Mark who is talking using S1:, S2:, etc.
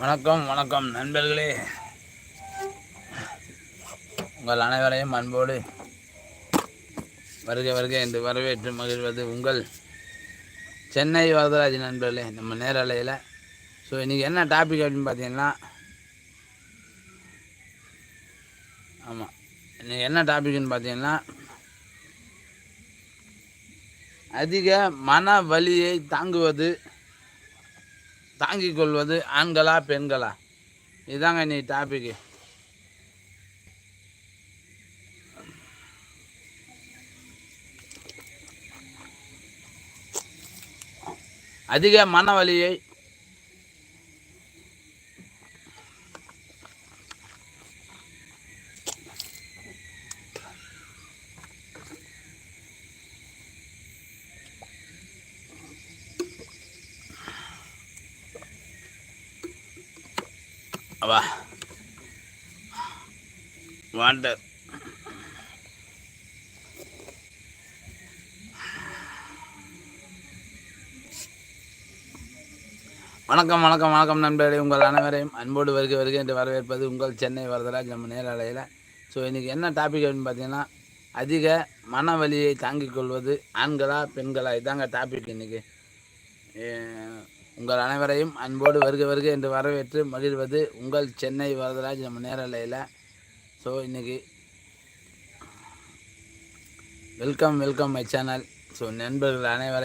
S1: வணக்கம் வணக்கம் நண்பர்களே. உங்கள் அனைவரையும் அன்போடு வருக வருக என்று வரவேற்று மகிழ்வது உங்கள் சென்னை வரதராஜ் நண்பர்களே. நம்ம நேரலையில் ஸோ இன்றைக்கி என்ன டாபிக் அப்படின்னு பார்த்தீங்கன்னா ஆமாம் இன்றைக்கி என்ன டாபிக்னு பார்த்தீங்கன்னா அதிக மன வலியை தாங்குவது தாங்கிக் கொள்வது ஆண்களா பெண்களா? இதுதாங்க நீ டாபிக்கு அதிக மன வலியை வா வாண்டர் வணக்கம் வணக்கம் வணக்கம் நண்பர்களே. உங்கள் அனைவரையும் அன்போடு வருகை வருகை என்று வரவேற்பது உங்கள் சென்னை வரதராஜ் நம்ம நேரலையில். ஸோ இன்றைக்கி என்ன டாபிக் அப்படின்னு பார்த்தீங்கன்னா அதிக மன வலியை தாங்கிக் கொள்வது ஆண்களா பெண்களா? இதாங்க டாபிக் இன்றைக்கி உங்கள் அனைவரையும் அன்போடு வருக வருக என்று வரவேற்று மகிழ்வது உங்கள் சென்னை வரதராஜ் நம்ம நேரலையில் ஸோ இன்றைக்கி welcome welcome my channel so நண்பர்கள் அனைவரையும்